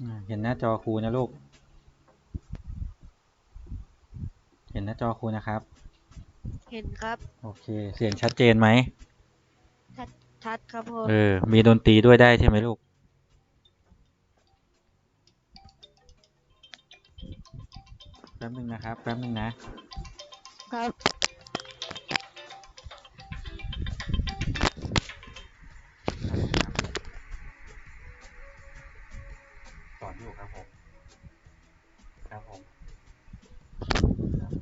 อ่าเห็นหน้าจอครูนะลูก เห็นหน้าจอครูนะครับ เห็นครับ โอเค เสียงชัดเจนไหม ชัดชัดครับผม เออ มีดนตรีด้วยได้ใช่ไหมลูก แป๊บนึงนะครับ แป๊บนึงนะ ครับ อนอยู่ครับผมครับผม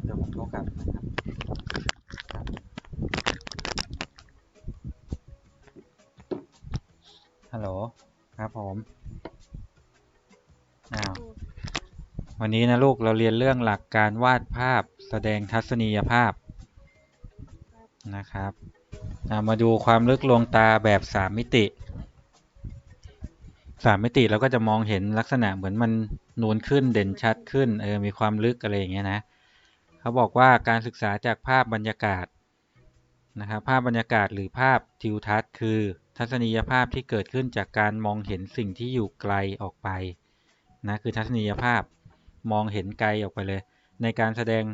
เดี๋ยวผมโทรกลับนะครับฮัลโหลครับผมอ้าววันนี้นะลูกเราเรียนเรื่องหลักการวาดภาพแสดงทัศนียภาพนะครับมาดูความลึกลวงตาแบบสามมิติ สามมิติเราก็จะมองเห็นลักษณะเหมือนมันนูนขึ้นเด่นชัดขึ้นเออมีความลึกอะไรอย่างเงี้ยนะเขาบอกว่าการศึกษาจากภาพบรรยากาศนะครับภาพบรรยากาศหรือภาพทิวทัศน์คือ ทัศนียภาพที่เกิดขึ้นจากการมองเห็นสิ่งที่อยู่ไกลออกไปนะคือทัศนียภาพมองเห็นไกลออกไปเลย ในการแสดง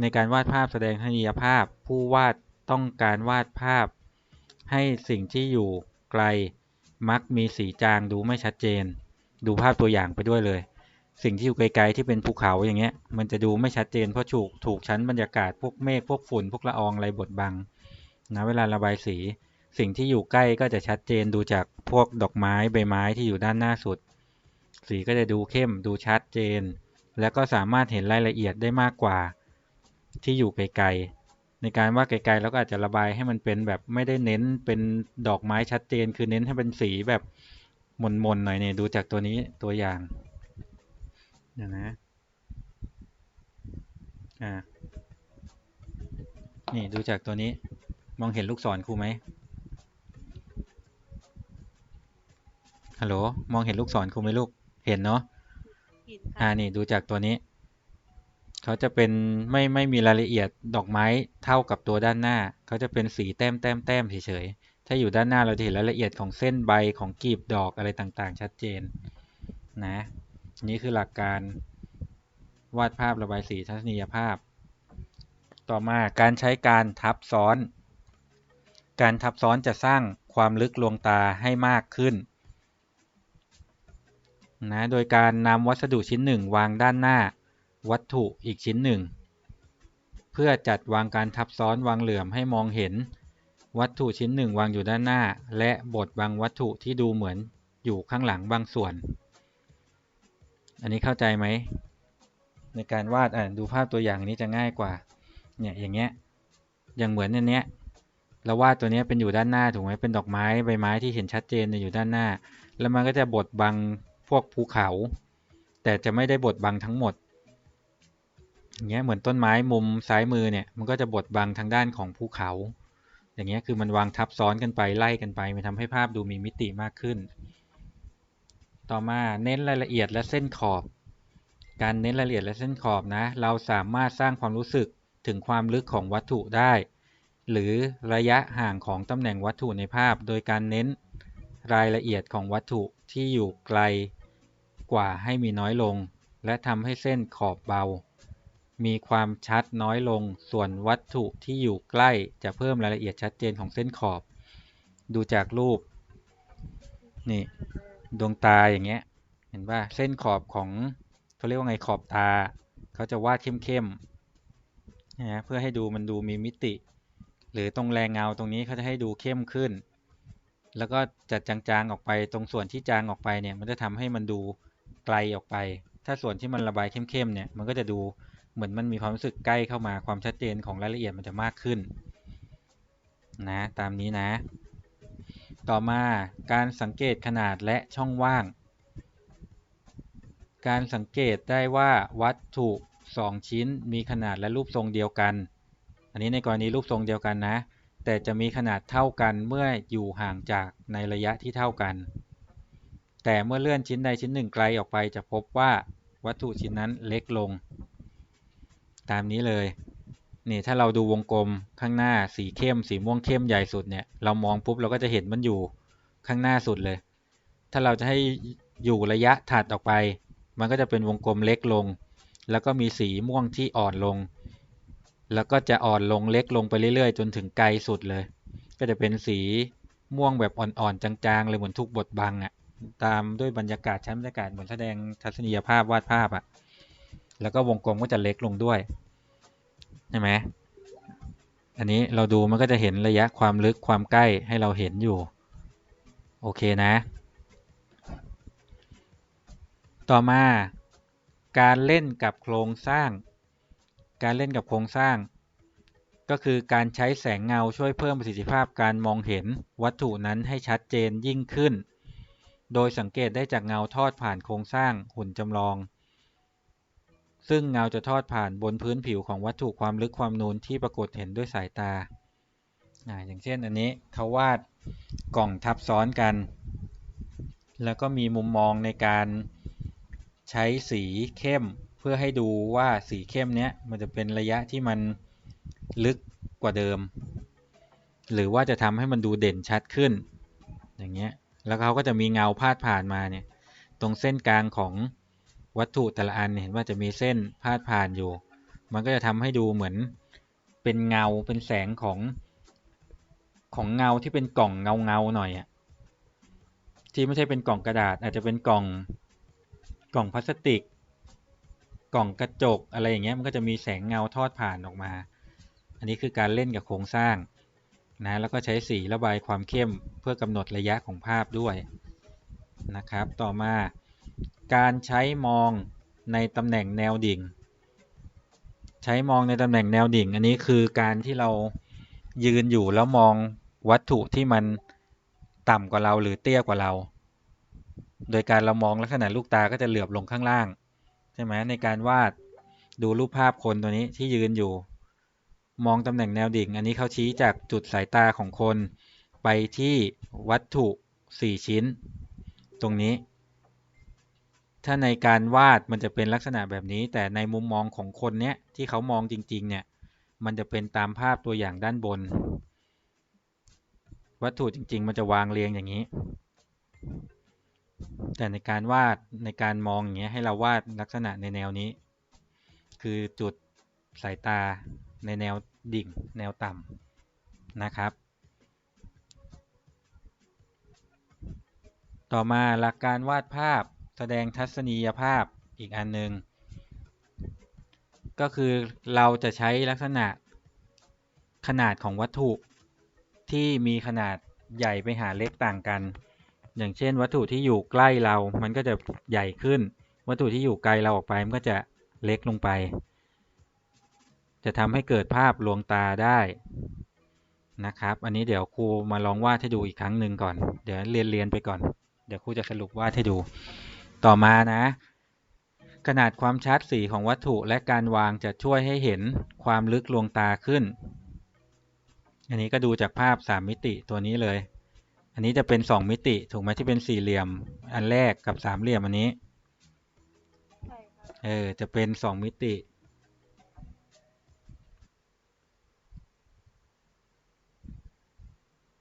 ในการวาดภาพแสดงทัศนียภาพ ผู้วาดต้องการวาดภาพ ให้สิ่งที่อยู่ไกล มักมีสีจางดูไม่ชัดเจน ดูภาพตัวอย่างไปด้วยเลย สิ่งที่อยู่ไกลๆที่เป็นภูเขาอย่างเงี้ย มันจะดูไม่ชัดเจนเพราะถูกถูกชั้นบรรยากาศพวกเมฆพวกฝุ่นพวกละอองอะไรบดบังนะเวลาระบายสีสิ่งที่อยู่ใกล้ก็จะชัดเจนดูจากพวกดอกไม้ใบไม้ที่อยู่ด้านหน้าสุด สีก็จะดูเข้มดูชัดเจน แล้วก็สามารถเห็นรายละเอียดได้มากกว่า ที่อยู่ไกลๆ ในการวาดไกลๆแล้วก็อาจจะระบายให้มันเป็นแบบไม่ได้เน้นเป็นดอกไม้ชัดเจน คือเน้นให้เป็นสีแบบมนๆหน่อยเนี่ยดูจากตัวนี้ตัวอย่างเดี๋ยวนะอ่านี่ดูจากตัวนี้มองเห็นลูกศรครูไหมฮัลโหลมองเห็นลูกศรครูไหมลูกเห็นเนาะเห็นคอ่ารับนี่ดูจากตัวนี้ เขาจะเป็นไม่ไม่มีรายละเอียดดอกไม้เท่ากับตัวด้านหน้า เขาจะเป็นสีแต้มแต้มแต้มเฉยๆ ถ้าอยู่ด้านหน้าเราจะเห็นรายละเอียดของเส้นใบของกลีบดอกอะไรต่างๆ ชัดเจนนะนี่คือหลักการวาดภาพระบายสีทัศนียภาพ ต่อมาการใช้การทับซ้อน การทับซ้อนจะสร้างความลึกลวงตาให้มากขึ้นนะโดยการนำวัสดุชิ้นหนึ่งวางด้านหน้า วัตถุอีกชิ้นหนึ่ง เพื่อจัดวางการทับซ้อนวางเหลื่อมให้มองเห็น วัตถุชิ้นหนึ่งวางอยู่ด้านหน้า และบดบางวัตถุที่ดูเหมือนอยู่ข้างหลังบางส่วน อันนี้เข้าใจไหม ในการวาดอะดูภาพตัวอย่างนี้จะง่ายกว่าเนี่ยอย่างเงี้ยอย่างเหมือนอันเนี้ยเราวาดตัวเนี้ยเป็นอยู่ด้านหน้าถูกไหมเป็นดอกไม้ใบไม้ที่เห็นชัดเจนเนี่ยอยู่ด้านหน้า แล้วมันก็จะบดบังพวกภูเขา แต่จะไม่ได้บดบังทั้งหมด อย่างเงี้ยเหมือนต้นไม้มุมซ้ายมือเนี่ยมันก็จะบดบังทางด้านของภูเขา อย่างเงี้ยคือมันวางทับซ้อนกันไปไล่กันไป มันทำให้ภาพดูมีมิติมากขึ้น ต่อมาเน้นรายละเอียดและเส้นขอบ การเน้นรายละเอียดและเส้นขอบนะ เราสามารถสร้างความรู้สึกถึงความลึกของวัตถุได้ หรือระยะห่างของตำแหน่งวัตถุในภาพ โดยการเน้นรายละเอียดของวัตถุที่อยู่ไกลกว่าให้มีน้อยลง และทำให้เส้นขอบเบา มีความชัดน้อยลง ส่วนวัตถุที่อยู่ใกล้จะเพิ่มรายละเอียดชัดเจนของเส้นขอบ ดูจากรูป นี่ดวงตาอย่างเงี้ย เห็นว่าเส้นขอบของเขาเรียกว่าไงขอบตา เขาจะวาดเข้มๆนะเพื่อให้ดูมันดูมีมิติ หรือตรงแรงเงาตรงนี้เขาจะให้ดูเข้มขึ้น แล้วก็จัดจางๆออกไปตรงส่วนที่จางออกไปเนี่ย มันจะทำให้มันดูไกลออกไป ถ้าส่วนที่มันระบายเข้มๆเนี่ย มันก็จะดู เหมือนมันมีความรู้สึกใกล้เข้ามาความชัดเจนของรายละเอียดมันจะมากขึ้นนะตามนี้นะ ต่อมาการสังเกตขนาดและช่องว่าง การสังเกตได้ว่าวัตถุ2ชิ้นมีขนาดและรูปทรงเดียวกัน อันนี้ในกรณีรูปทรงเดียวกันนะ แต่จะมีขนาดเท่ากันเมื่ออยู่ห่างจากในระยะที่เท่ากัน แต่เมื่อเลื่อนชิ้นใดชิ้นหนึ่งไกลออกไปจะพบว่าวัตถุชิ้นนั้นเล็กลง ตามนี้เลยนี่ถ้าเราดูวงกลมข้างหน้าสีเข้ม สีม่วงเข้มใหญ่สุดเนี่ยเรามองปุ๊บเราก็จะเห็นมันอยู่ข้างหน้าสุดเลย ถ้าเราจะให้อยู่ระยะถัดออกไป มันก็จะเป็นวงกลมเล็กลง แล้วก็มีสีม่วงที่อ่อนลง แล้วก็จะอ่อนลงเล็กลงไปเรื่อยๆ จนถึงไกลสุดเลย ก็จะเป็นสีม่วงแบบอ่อนๆจางๆ เลยเหมือนทุกบทบังอะ่ะตามด้วยบรรยากาศชั้นบรรยากาศเหมือนแสดงทัศนียภาพวาดภาพอะ่ะ แล้วก็วงกลมก็จะเล็กลงด้วยใช่ไหมอันนี้เราดูมันก็จะเห็นระยะความลึกความใกล้ให้เราเห็นอยู่ โอเคนะ ต่อมาการเล่นกับโครงสร้าง การเล่นกับโครงสร้าง ก็คือการใช้แสงเงาช่วยเพิ่มประสิทธิภาพการมองเห็นวัตถุนั้นให้ชัดเจนยิ่งขึ้น โดยสังเกตได้จากเงาทอดผ่านโครงสร้างหุ่นจำลอง ซึ่งเงาจะทอดผ่านบนพื้นผิวของวัตถุความลึกความนูนที่ปรากฏเห็นด้วยสายตา อย่างเช่นอันนี้เขาวาดกล่องทับซ้อนกัน แล้วก็มีมุมมองในการใช้สีเข้มเพื่อให้ดูว่าสีเข้มเนี้ยมันจะเป็นระยะที่มันลึกกว่าเดิม หรือว่าจะทำให้มันดูเด่นชัดขึ้น อย่างเงี้ย แล้วเขาก็จะมีเงาพาดผ่านมาเนี่ยตรงเส้นกลางของ วัตถุแต่ละอันเห็นว่าจะมีเส้นพาดผ่านอยู่ มันก็จะทำให้ดูเหมือนเป็นเงาเป็นแสงของของเงาที่เป็นกล่องเงาเงาๆหน่อยอะที่ไม่ใช่เป็นกล่องกระดาษ อาจจะเป็นกล่องกล่องพลาสติก กล่องกระจกอะไรอย่างเงี้ยมันก็จะมีแสงเงาทอดผ่านออกมา อันนี้คือการเล่นกับโครงสร้างนะแล้วก็ใช้สีระบายความเข้มเพื่อกำหนดระยะของภาพด้วยนะครับ ต่อมา การใช้มองในตำแหน่งแนวดิ่ง ใช้มองในตำแหน่งแนวดิ่ง อันนี้คือการที่เรายืนอยู่แล้วมองวัตถุที่มันต่ำกว่าเราหรือเตี้ยกว่าเรา โดยการเรามองลักษณะลูกตาก็จะเหลือบลงข้างล่าง ใช่ไหมในการวาดดูรูปภาพคนตัวนี้ที่ยืนอยู่ มองตำแหน่งแนวดิ่ง อันนี้เขาชี้จากจุดสายตาของคนไปที่วัตถุ 4 ชิ้น ตรงนี้ ถ้าในการวาดมันจะเป็นลักษณะแบบนี้ แต่ในมุมมองของคนเนี้ยที่เขามองจริง ๆ เนี่ย มันจะเป็นตามภาพตัวอย่างด้านบน วัตถุจริง ๆ มันจะวางเรียงอย่างนี้ แต่ในการวาดในการมองอย่างเงี้ยให้เราวาดลักษณะในแนวนี้ คือจุดสายตาในแนวดิ่ง แนวต่ำนะครับ ต่อมาหลักการวาดภาพ แสดงทัศนียภาพอีกอันหนึ่งก็คือเราจะใช้ลักษณะขนาดของวัตถุที่มีขนาดใหญ่ไปหาเล็กต่างกัน อย่างเช่น วัตถุที่อยู่ใกล้เรา มันก็จะใหญ่ขึ้น วัตถุที่อยู่ไกลเราออกไป มันก็จะเล็กลงไป จะทำให้เกิดภาพลวงตาได้นะครับ อันนี้เดี๋ยวครูมาลองวาดให้ดูอีกครั้งหนึ่งก่อน เดี๋ยวเรียนเรียนไปก่อน เดี๋ยวครูจะสรุปวาดให้ดู ต่อมานะ ขนาดความชัดสีของวัตถุและการวางจะช่วยให้เห็นความลึกลวงตาขึ้น อันนี้ก็ดูจากภาพ 3 มิติตัวนี้เลย อันนี้จะเป็น 2 มิติถูกไหมที่เป็นสี่เหลี่ยม อันแรกกับสามเหลี่ยมอันนี้ใช่ครับเออจะเป็น 2 มิติ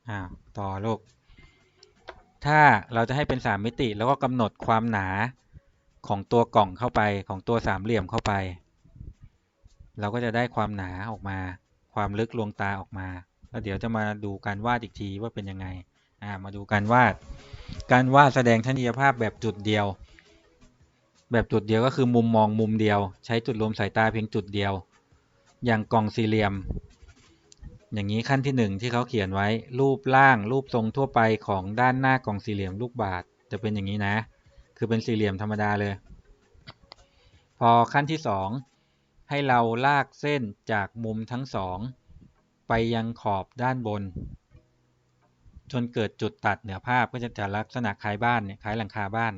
อ่าต่อลูก ถ้าเราจะให้เป็น 3 มิติ แล้วก็กำหนดความหนาของตัวกล่องเข้าไปของตัวสามเหลี่ยมเข้าไป เราก็จะได้ความหนาออกมา ความลึกลวงตาออกมา แล้วเดี๋ยวจะมาดูการวาดอีกทีว่าเป็นยังไงอ่ามาดูการวาด การวาดแสดงทัศนียภาพแบบจุดเดียว แบบจุดเดียวก็คือมุมมองมุมเดียว ใช้จุดรวมสายตาเพียงจุดเดียว อย่างกล่องสี่เหลี่ยม อย่างนี้ขั้นที่หนึ่งที่เขาเขียนไว้ รูปร่าง รูปทรงทั่วไปของด้านหน้ากล่องสี่เหลี่ยมลูกบาศก์จะเป็นอย่างนี้นะ คือเป็นสี่เหลี่ยมธรรมดาเลย พอขั้นที่สองให้เราลากเส้นจากมุมทั้งสองไปยังขอบด้านบน จนเกิดจุดตัดเหนือภาพก็จะจะลักษณะคล้ายบ้านเนี่ยคล้ายหลังคาบ้าน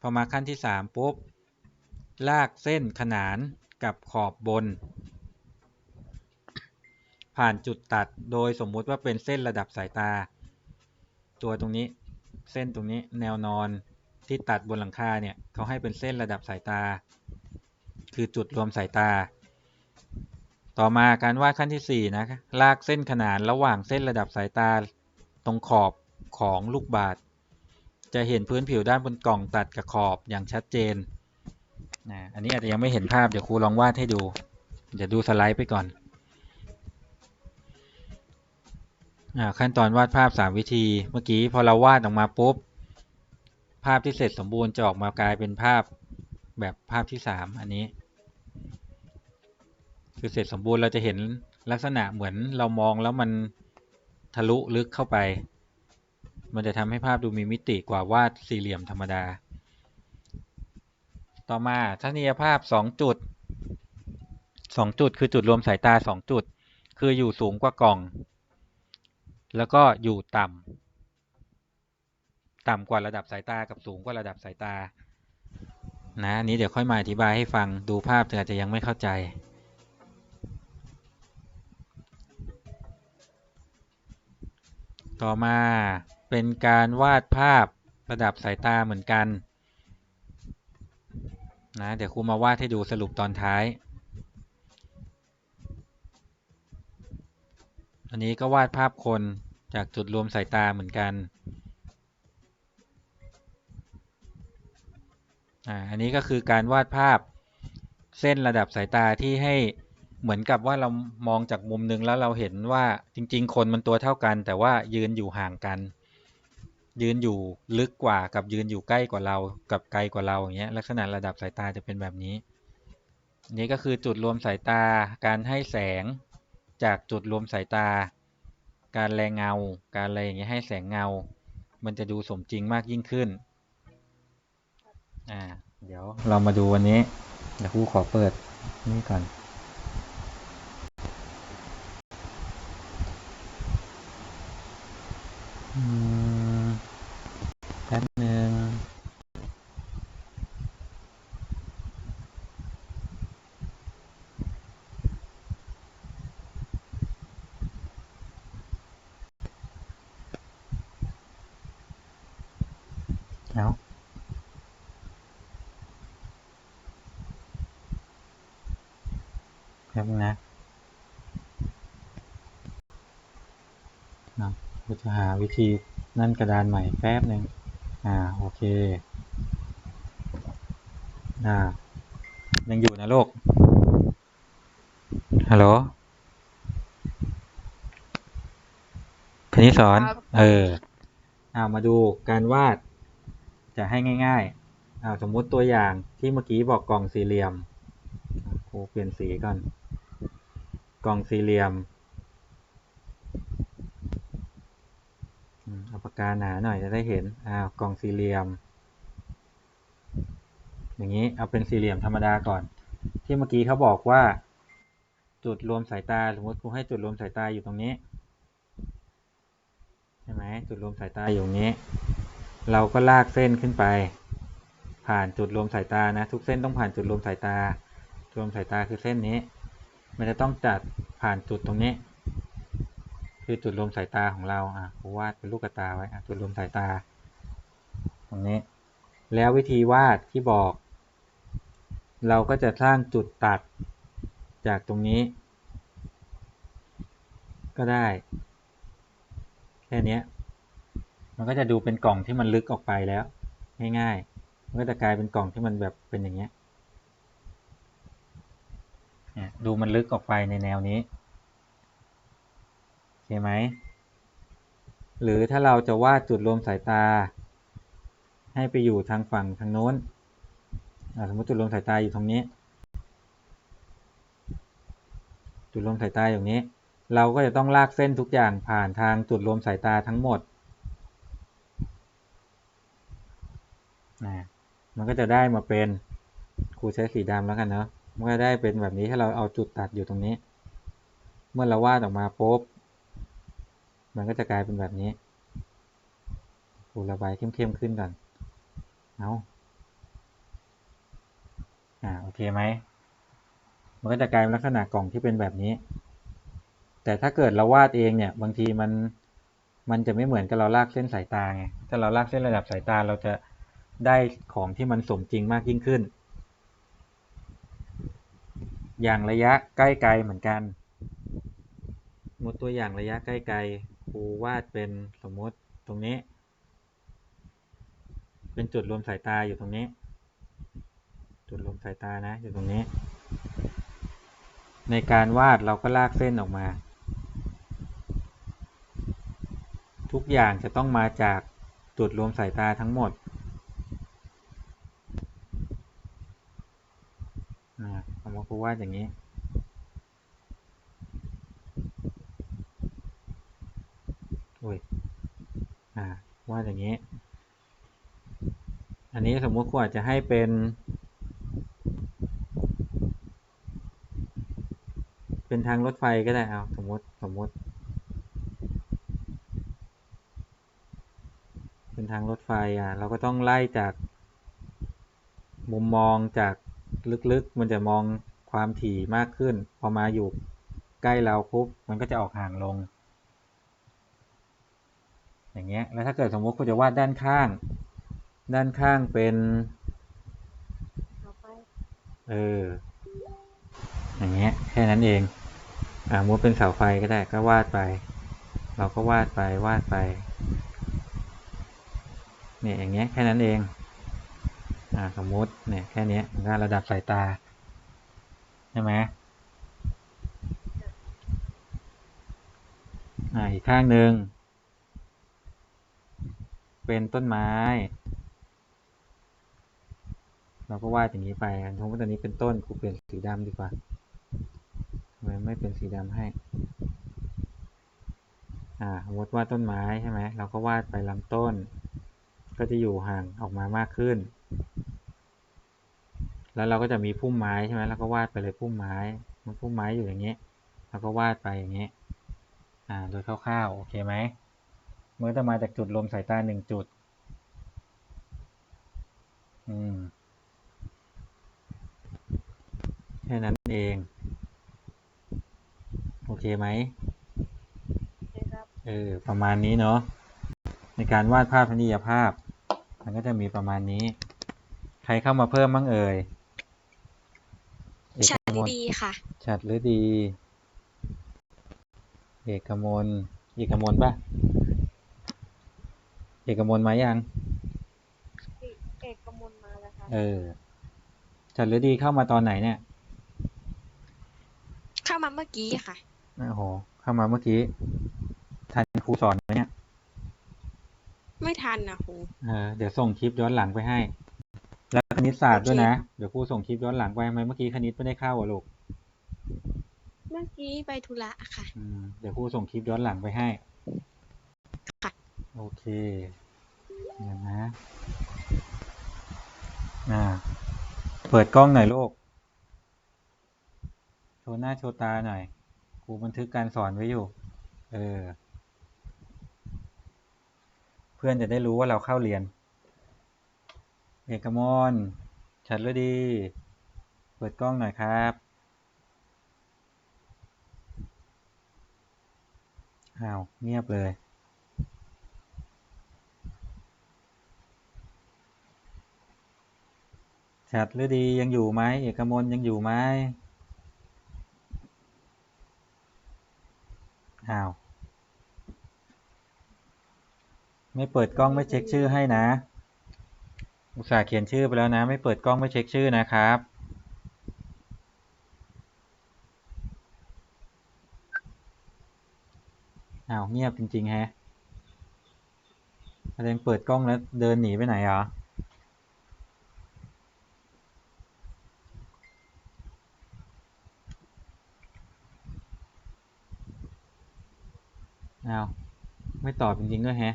พอมาขั้นที่สามปุ๊บ ลากเส้นขนานกับขอบบน ผ่านจุดตัดโดยสมมุติว่าเป็นเส้นระดับสายตา ตัวตรงนี้เส้นตรงนี้แนวนอนที่ตัดบนหลังคาเนี่ยเขาให้เป็นเส้นระดับสายตา คือจุดรวมสายตา ต่อมาการวาดขั้นที่4นะลากเส้นขนานระหว่างเส้นระดับสายตา ตรงขอบของลูกบาศก์จะเห็นพื้นผิวด้านบนกล่องตัดกับขอบอย่างชัดเจนนะอันนี้อาจจะยังไม่เห็นภาพเดี๋ยวครูลองวาดให้ดู เดี๋ยวดูสไลด์ไปก่อน ขั้นตอนวาดภาพ 3 วิธี เมื่อกี้พอเราวาดออกมาปุ๊บ ภาพที่เสร็จสมบูรณ์จะออกมากลายเป็นภาพแบบภาพที่ 3 อันนี้ คือเสร็จสมบูรณ์เราจะเห็นลักษณะเหมือนเรามองแล้วมันทะลุลึกเข้าไป มันจะทำให้ภาพดูมีมิติกว่าวาดสี่เหลี่ยมธรรมดา ต่อมาทัศนียภาพ 2 จุด 2 จุดคือจุดรวมสายตา 2 จุด คืออยู่สูงกว่ากล่อง แล้วก็อยู่ต่ำต่ำกว่าระดับสายตากับสูงกว่าระดับสายตา นะนนี้เดี๋ยวค่อยมาอธิบายให้ฟังดูภาพเธออาจจะยังไม่เข้าใจต่อมาเป็นการวาดภาพระดับสายตาเหมือนกันนะเดี๋ยวครูมาวาดให้ดูสรุปตอนท้าย อันนี้ก็วาดภาพคน จากจุดรวมสายตาเหมือนกัน อ่า อันนี้ก็คือการวาดภาพเส้นระดับสายตาที่ให้เหมือนกับว่าเรามองจากมุมหนึงแล้วเราเห็นว่าจริง ๆ คนมันตัวเท่ากัน แต่ว่ายืนอยู่ห่างกัน ยืนอยู่ลึกกว่ากับยืนอยู่ใกล้กว่าเรา กับไกลกว่าเราอย่างเงี้ยลักษณะระดับสายตาจะเป็นแบบนี้ นี่ก็คือจุดรวมสายตาการให้แสงจากจุดรวมสายตา การแรงเงา การอะไรอย่างเงี้ยให้แสงเงา มันจะดูสมจริงมากยิ่งขึ้น อ่า เดี๋ยวเรามาดูวันนี้เดี๋ยวครูขอเปิดนี่ก่อนอืมแป๊บนึ่งเอาแป๊บนึงนะเนาะกูจะ หาวิธีนั่นกระดานใหม่แป๊บหนึ่งอ่าโอเคอ่ายังอยู่นะโลกฮัลโหลคณิตสอนครับเออเอามาดูการวาด จะให้ง่ายๆเอาสมมุติตัวอย่างที่เมื่อกี้บอกกล่องสี่เหลี่ยมอะครูเปลี่ยนสีก่อน กล่องสี่เหลี่ยมอืม เอาปากกาหนาหน่อยจะได้เห็น อ้าว กล่องสี่เหลี่ยม อย่างนี้ เอาเป็นสี่เหลี่ยมธรรมดาก่อน ที่เมื่อกี้เขาบอกว่า จุดรวมสายตา สมมติครูให้จุดรวมสายตาอยู่ตรงนี้ ใช่ไหม จุดรวมสายตาอยู่ตรงนี้ เราก็ลากเส้นขึ้นไป ผ่านจุดรวมสายตานะ ทุกเส้นต้องผ่านจุดรวมสายตา รวมสายตาคือเส้นนี้ มันจะต้องจัดผ่านจุดตรงนี้ คือจุดรวมสายตาของเราอะครูวาดเป็นลูกกระตาไว้อะจุดรวมสายตา ตรงนี้ แล้ววิธีวาดที่บอก เราก็จะสร้างจุดตัดจากตรงนี้ ก็ได้ แค่นี้มันก็จะดูเป็นกล่องที่มันลึกออกไปแล้ว ง่ายๆ มันก็จะกลายเป็นกล่องที่มันแบบเป็นอย่างเงี้ยดูมันลึกออกไปในแนวนี้ เคไหมหรือถ้าเราจะวาดจุดรวมสายตา ให้ไปอยู่ทางฝั่งทางโน้นสมมติจุดรวมสายตาอยู่ตรงนี้ จุดรวมสายตาอย่างนี้ เราก็จะต้องลากเส้นทุกอย่างผ่านทางจุดรวมสายตาทั้งหมดนะมันก็จะได้มาเป็นครูใช้สีดำแล้วกันเนาะมันก็ได้เป็นแบบนี้ถ้าเราเอาจุดตัดอยู่ตรงนี้ เมื่อเราวาดออกมาปุ๊บ มันก็จะกลายเป็นแบบนี้ครูระบายเข้มๆขึ้นก่อน เอาอ่าโอเคไหม มันก็จะกลายเป็นลักษณะกล่องที่เป็นแบบนี้ แต่ถ้าเกิดเราวาดเองเนี่ย บางทีมัน มันจะไม่เหมือนกับเราลากเส้นสายตาไง ถ้าเราลากเส้นระดับสายตาเราจะได้ของที่มันสมจริงมากยิ่งขึ้น อย่างระยะใกล้ไกลเหมือนกันสมมติตัวอย่างระยะใกล้ไกล รูวาดเป็นสมมติตรงนี้ เป็นจุดรวมสายตาอยู่ตรงนี้ จุดรวมสายตานะอยู่ตรงนี้ ในการวาดเราก็ลากเส้นออกมา ทุกอย่างจะต้องมาจากจุดรวมสายตาทั้งหมดอ่าสมกูวาดอย่างนี้ อุ้ยอ่าวาดอย่างนี้ อันนี้สมมุติกูอาจจะให้เป็นเป็นทางรถไฟก็ได้เอาสมมติสมมติ เป็นทางรถไฟอะเราก็ต้องไล่จาก มุมมองจากลึกๆ มันจะมองความถี่มากขึ้น พอมาอยู่ใกล้เราปุ๊บมันก็จะออกห่างลง อย่างเงี้ย แล้วถ้าเกิดสมมติคุณจะวาดด้านข้าง ด้านข้างเป็นต่อไปเออ อย่างเงี้ย แค่นั้นเอง อ่ามุดเป็นเสาไฟก็ได้ ก็วาดไป เราก็วาดไป วาดไป เนี่ยอย่างเงี้ย แค่นั้นเอง อ่า สมมุติ เนี่ย แค่นี้ยมันก็ระดับสายตา ใช่ไหมอ่า อีกข้างหนึ่ง เป็นต้นไม้ เราก็วาดอย่างนี้ไปสมมติว่าตอนนี้เป็นต้นกูเปลี่ยนสีดำดีกว่าทำไมไม่เป็นสีดำให้ อ่าสมมติว่าต้นไม้ใช่ไหมเราก็วาดไปลำต้น ก็จะอยู่ห่างออกมามากขึ้น แล้วเราก็จะมีพุ่มไม้ใช่ไหมเราก็วาดไปเลยพุ่มไม้ มันพุ่มไม้อยู่อย่างนี้เราก็วาดไปอย่างนี้อ่า โดยคร่าวๆ โอเคไหม เมื่อจะมาจากจุดรวมสายตาหนึ่งจุด อืม แค่นั้นเอง โอเคไหมนะครับเออ ประมาณนี้เนาะ ในการวาดภาพทันียภาพ มันก็จะมีประมาณนี้ ใครเข้ามาเพิ่มบ้างเอ่ยเอกชัดมลดีค่ะชัดหรือดี เอกมล เอกมลปะ เอกมลมายังพี่เอกกมลมาแล้วครับเออชัดหรือดีเข้ามาตอนไหนเนี่ย เข้ามาเมื่อกี้ค่ะโอ้โหเข้ามาเมื่อกี้ ทันครูสอนไหมเนี่ย ไม่ทันนะครูเออเดี๋ยวส่งคลิปย้อนหลังไปให้ แล้วคณิตศาสตร์ด้วยนะ เดี๋ยวครูส่งคลิปย้อนหลังไปทำไมเมื่อกี้คณิตไม่ได้เข้าอะลูก เมื่อกี้ไปธุระค่ะอืมเดี๋ยวครูส่งคลิปย้อนหลังไปให้ ค่ะโอ เคเดี๋ยนะอ่าเปิดกล้องหน่อยลูก โชว์หน้าโชว์ตาหน่อยครูบันทึกการสอนไว้อยู่ เออ เพื่อนจะได้รู้ว่าเราเข้าเรียนเอกมลชัดเลยดี เปิดกล้องหน่อยครับ อ้าว เงียบเลย ชัดหรือดียังอยู่ไหมเอกมลยังอยู่ไหมอ้าว ไม่เปิดกล้องไม่เช็คชื่อให้นะ อุตส่าห์เขียนชื่อไปแล้วนะ ไม่เปิดกล้องไม่เช็คชื่อนะครับอ้าวเงียบจริงๆแฮะแสดงเปิดกล้องแล้วเดินหนีไปไหนเหรอ อ้าวไม่ตอบจริงๆด้วยแฮะ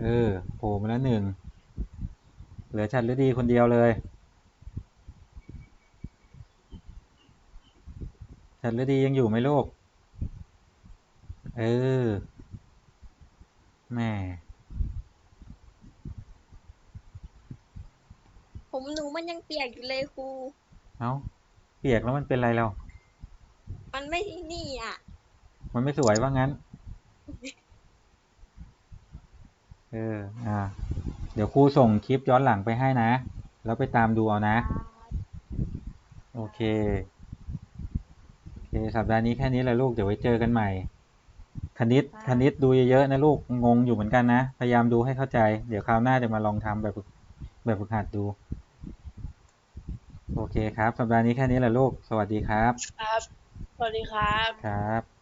เออโผล่มาแล้วหนึ่ง เหลือชัดหรือดีคนเดียวเลยชัดหรือดียังอยู่ไหมลูก เออ แม่ผมหนูมันยังเปียกอยู่เลยครู เอ้า เปียกแล้วมันเป็นไรเรา มันไม่นี่อะ มันไม่สวยว่างั้น เออ อ่า เดี๋ยวครูส่งคลิปย้อนหลังไปให้นะ แล้วไปตามดูเอานะ โอเค โอเค สัปดาห์นี้แค่นี้แหละลูก เดี๋ยวไว้เจอกันใหม่ คณิต คณิตดูเยอะๆนะลูก งงอยู่เหมือนกันนะ พยายามดูให้เข้าใจ เดี๋ยวคราวหน้าจะมาลองทำแบบฝึกแบบฝึกหัดดู โอเคครับ สัปดาห์นี้แค่นี้แหละลูก สวัสดีครับ ครับ สวัสดีครับ ครับ